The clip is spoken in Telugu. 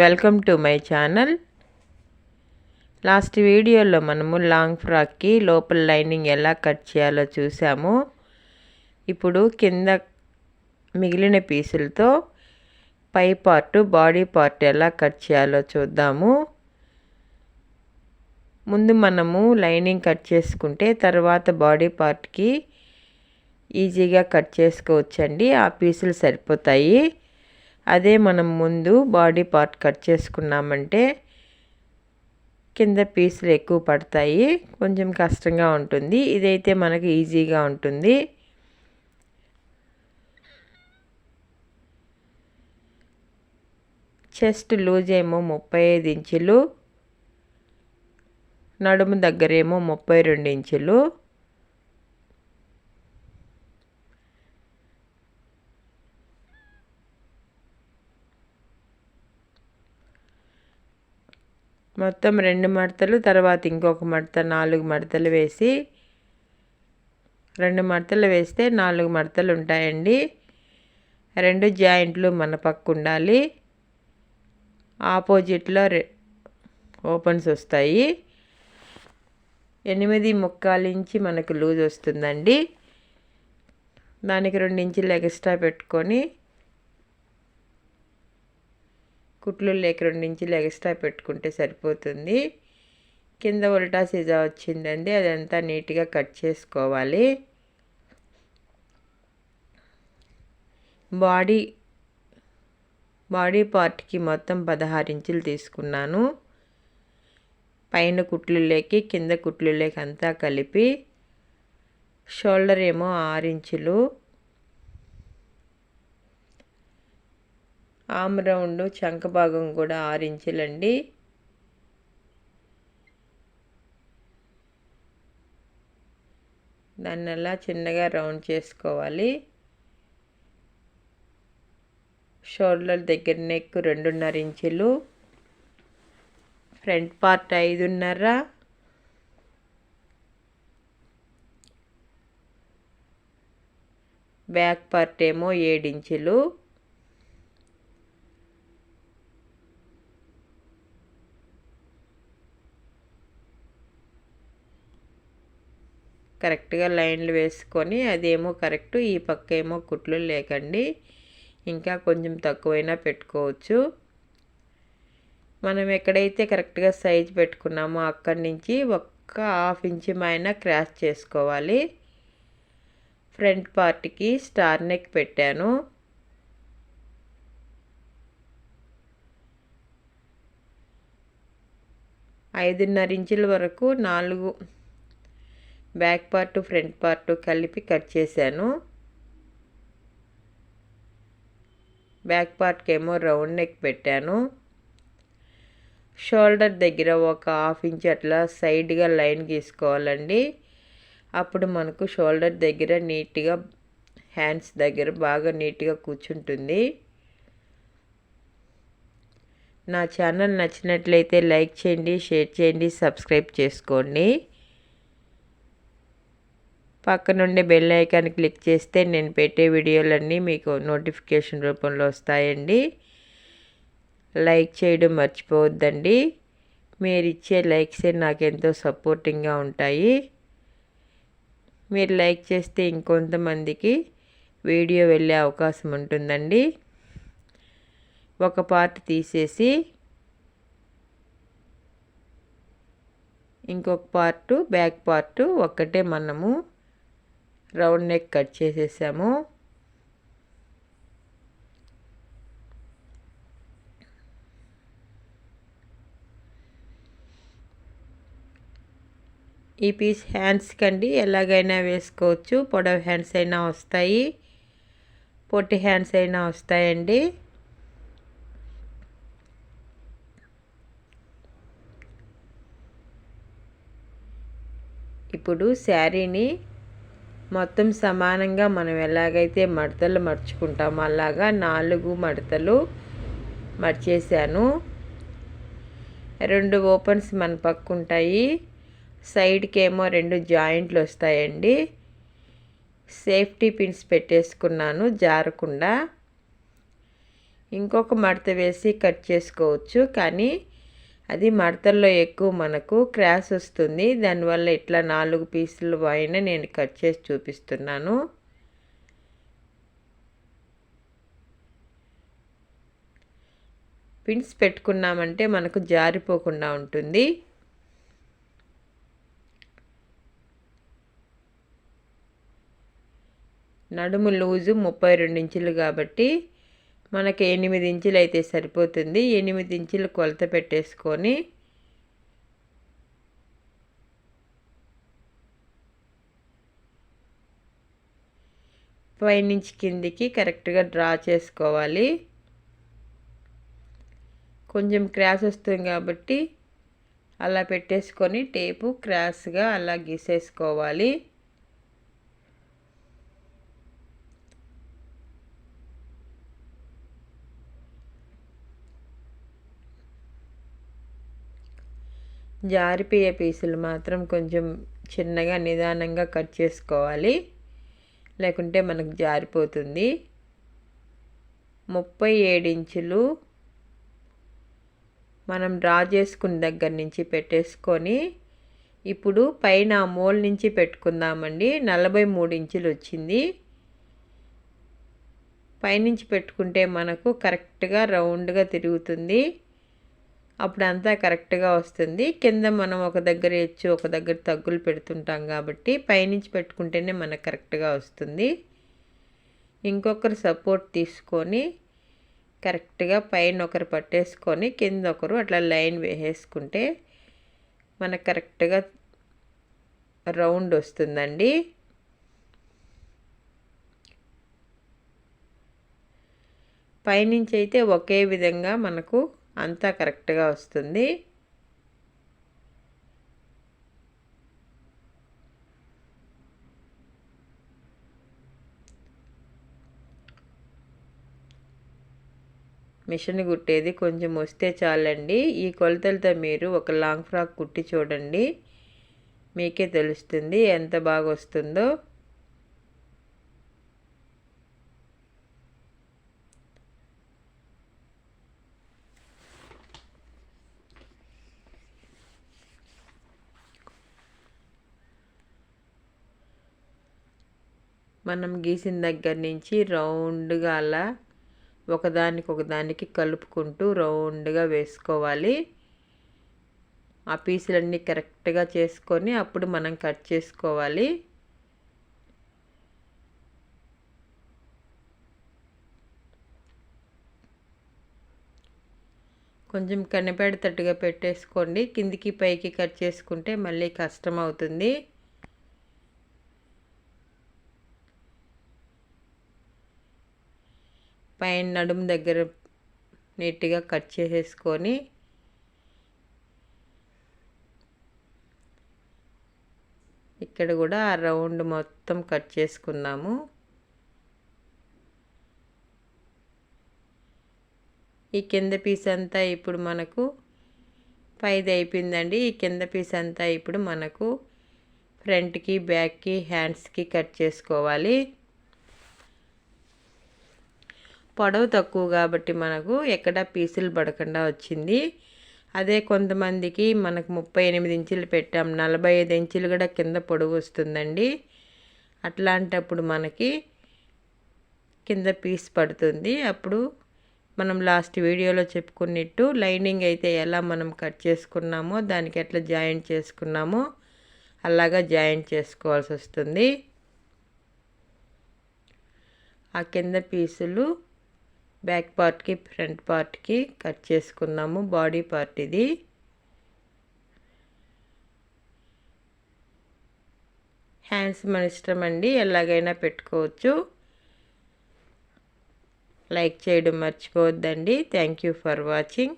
Welcome to my channel. Last వీడియోలో మనము లాంగ్ ఫ్రాక్కి లోపల లైనింగ్ ఎలా కట్ చేయాలో చూసాము. ఇప్పుడు కింద మిగిలిన పీసులతో పై పార్ట్ బాడీ పార్ట్ ఎలా కట్ చేయాలో చూద్దాము. ముందు మనము లైనింగ్ కట్ చేసుకుంటే తర్వాత బాడీ పార్ట్కి ఈజీగా కట్ చేసుకోవచ్చండి. ఆ పీసులు సరిపోతాయి. అదే మనం ముందు బాడీ పార్ట్ కట్ చేసుకున్నామంటే కింద పీసులు ఎక్కువ పడతాయి కొంచెం కష్టంగా ఉంటుంది. ఇదైతే మనకి ఈజీగా ఉంటుంది. చెస్ట్ లూజ్ ఏమో ముప్పై ఐదు ఇంచులు నడుము దగ్గరేమో ముప్పై రెండు ఇంచులు. మొత్తం రెండు మడతలు తర్వాత ఇంకొక మడత నాలుగు మడతలు వేసి రెండు మడతలు వేస్తే నాలుగు మడతలు ఉంటాయండి. రెండు జాయింట్లు మన పక్క ఉండాలి. ఆపోజిట్లో ఓపెన్స్ వస్తాయి. ఎనిమిది ముక్కాల ఇంచి మనకు లూజ్ వస్తుందండి. దానికి రెండు ఇంచులు ఎక్స్ట్రా పెట్టుకొని కుట్లు లేక రెండు ఇంచులు ఎక్స్ట్రా పెట్టుకుంటే సరిపోతుంది. కింద ఉల్టా సీజా వచ్చిందండి అదంతా నీట్గా కట్ చేసుకోవాలి. బాడీ బాడీ పార్ట్కి మొత్తం పదహారు ఇంచులు తీసుకున్నాను. పైన కుట్లు లేకి కింద కుట్లు లేక అంతా కలిపి షోల్డర్ ఏమో ఆరు ఇంచులు. ఆమ్ రౌండ్ చంక భాగం కూడా ఆరు ఇంచులండి. దాన్ని అలా చిన్నగా రౌండ్ చేసుకోవాలి. షోల్డర్ దగ్గర నెక్ రెండున్నర ఇంచులు. ఫ్రంట్ పార్ట్ ఐదున్నర. బ్యాక్ పార్ట్ ఏమో ఏడించులు కరెక్ట్గా లైన్లు వేసుకొని అదేమో కరెక్ట్ ఈ పక్క ఏమో కుట్లు లేకండి. ఇంకా కొంచెం తక్కువైనా పెట్టుకోవచ్చు. మనం ఎక్కడైతే కరెక్ట్గా సైజ్ పెట్టుకున్నామో అక్కడి నుంచి ఒక్క హాఫ్ ఇంచ్ పైన క్రాస్ చేసుకోవాలి. ఫ్రంట్ పార్ట్కి స్టార్ నెక్ పెట్టాను. ఐదున్నర ఇంచుల వరకు నాలుగు బ్యాక్ పార్ట్ ఫ్రంట్ పార్ట్ కలిపి కట్ చేశాను. బ్యాక్ పార్ట్కి ఏమో రౌండ్ నెక్ పెట్టాను. షోల్డర్ దగ్గర ఒక హాఫ్ ఇంచ్ అట్లా సైడ్గా లైన్ గీసుకోవాలండి. అప్పుడు మనకు షోల్డర్ దగ్గర నీట్గా హ్యాండ్స్ దగ్గర బాగా నీట్గా కూర్చుంటుంది. నా ఛానల్ నచ్చినట్లయితే లైక్ చేయండి షేర్ చేయండి సబ్స్క్రైబ్ చేసుకోండి. పక్క నుండి బెల్ ఐకాన్ క్లిక్ చేస్తే నేను పెట్టే వీడియోలన్నీ మీకు నోటిఫికేషన్ రూపంలో వస్తాయండి. లైక్ చేయడం మర్చిపోవద్దండి. మీరు ఇచ్చే లైక్సే నాకు ఎంతో సపోర్టింగ్గా ఉంటాయి. మీరు లైక్ చేస్తే ఇంకొంతమందికి వీడియో వెళ్ళే అవకాశం ఉంటుందండి. ఒక పార్ట్ తీసేసి ఇంకొక పార్టు బ్యాక్ పార్టు ఒక్కటే మనము రౌండ్ నెక్ కట్ చేసేసాము. ఈ పీస్ హ్యాండ్స్ కండి ఎలాగైనా వేసుకోవచ్చు. పొడవు హ్యాండ్స్ అయినా వస్తాయి. పొట్టి హ్యాండ్స్ అయినా వస్తాయండి. ఇప్పుడు శారీని మొత్తం సమానంగా మనం ఎలాగైతే మడతలు మర్చుకుంటామో అలాగా నాలుగు మడతలు మర్చేసాను రెండు ఓపెన్స్ మన పక్క ఉంటాయి. సైడ్కి ఏమో రెండు జాయింట్లు వస్తాయండి. సేఫ్టీ పిన్స్ పెట్టేసుకున్నాను జారకుండా. ఇంకొక మడత వేసి కట్ చేసుకోవచ్చు కానీ అది మడతల్లో ఎక్కువ మనకు క్రాస్ వస్తుంది. దానివల్ల ఇట్లా నాలుగు పీసులు పైన నేను కట్ చేసి చూపిస్తున్నాను. పిన్స్ పెట్టుకున్నామంటే మనకు జారిపోకుండా ఉంటుంది. నడుము లూజు ముప్పై రెండు ఇంచులు కాబట్టి మనకి ఎనిమిది ఇంచులు అయితే సరిపోతుంది. ఎనిమిది ఇంచులు కొలత పెట్టేసుకొని పైనుంచి కిందికి కరెక్ట్గా డ్రా చేసుకోవాలి. కొంచెం క్రాస్ వస్తుంది కాబట్టి అలా పెట్టేసుకొని టేపు క్రాస్గా అలా గీసేసుకోవాలి. జారిపోయే పీసులు మాత్రం కొంచెం చిన్నగా నిదానంగా కట్ చేసుకోవాలి. లేకుంటే మనకు జారిపోతుంది. ముప్పై ఏడు ఇంచులు మనం డ్రా చేసుకున్న దగ్గర నుంచి పెట్టేసుకొని ఇప్పుడు పైన మోల్ నుంచి పెట్టుకుందామండి. నలభై మూడు ఇంచులు వచ్చింది. పైనుంచి పెట్టుకుంటే మనకు కరెక్ట్గా రౌండ్గా తిరుగుతుంది. అప్పుడు అంతా కరెక్ట్గా వస్తుంది. కింద మనం ఒక దగ్గర హెచ్చు ఒక దగ్గర తగ్గులు పెడుతుంటాం కాబట్టి పైనుంచి పెట్టుకుంటేనే మనకు కరెక్ట్గా వస్తుంది. ఇంకొకరు సపోర్ట్ తీసుకొని కరెక్ట్గా పైన ఒకరు పట్టేసుకొని కింద ఒకరు అట్లా లైన్ వేసేసుకుంటే మనకు కరెక్ట్గా రౌండ్ వస్తుందండి. పైనుంచి అయితే ఒకే విధంగా మనకు అంతా కరెక్ట్గా వస్తుంది. మిషన్ కుట్టేది కొంచెం వస్తే చాలండి. ఈ కొలతలతో మీరు ఒక లాంగ్ ఫ్రాక్ కుట్టి చూడండి. మీకే తెలుస్తుంది ఎంత బాగా వస్తుందో. మనం గీసిన దగ్గర నుంచి రౌండ్గా అలా ఒకదానికి ఒకదానికి కలుపుకుంటూ రౌండ్గా వేసుకోవాలి. ఆ పీసులన్నీ కరెక్ట్గా చేసుకొని అప్పుడు మనం కట్ చేసుకోవాలి. కొంచెం కనిపెడతట్టుగా పెట్టేసుకోండి. కిందికి పైకి కట్ చేసుకుంటే మళ్ళీ కష్టం అవుతుంది. పైన నడుము దగ్గర నీట్గా కట్ చేసేసుకొని ఇక్కడ కూడా ఆ రౌండ్ మొత్తం కట్ చేసుకున్నాము. ఈ కింద పీస్ అంతా ఇప్పుడు మనకు పైది అయిపోయిందండి. ఈ కింద పీస్ అంతా ఇప్పుడు మనకు ఫ్రంట్కి బ్యాక్కి హ్యాండ్స్కి కట్ చేసుకోవాలి. పొడవు తక్కువ కాబట్టి మనకు ఎక్కడ పీసులు పడకుండా వచ్చింది. అదే కొంతమందికి మనకు ముప్పై ఎనిమిది ఇంచులు పెట్టాం. నలభై ఐదు ఇంచులు కూడా కింద పొడవు వస్తుందండి. అట్లాంటప్పుడు మనకి కింద పీస్ పడుతుంది. అప్పుడు మనం లాస్ట్ వీడియోలో చెప్పుకున్నట్టు లైనింగ్ అయితే ఎలా మనం కట్ చేసుకున్నామో దానికి ఎట్లా జాయింట్ చేసుకున్నామో అలాగా జాయింట్ చేసుకోవాల్సి వస్తుంది. ఆ కింద పీసులు బ్యాక్ పార్ట్కి ఫ్రంట్ పార్ట్కి కట్ చేసుకున్నాము బాడీ పార్ట్ ఇది. హ్యాండ్స్ మన ఇష్టం అండి. ఎలాగైనా పెట్టుకోవచ్చు. లైక్ చేయడం మర్చిపోవద్దండి. Thank you for watching.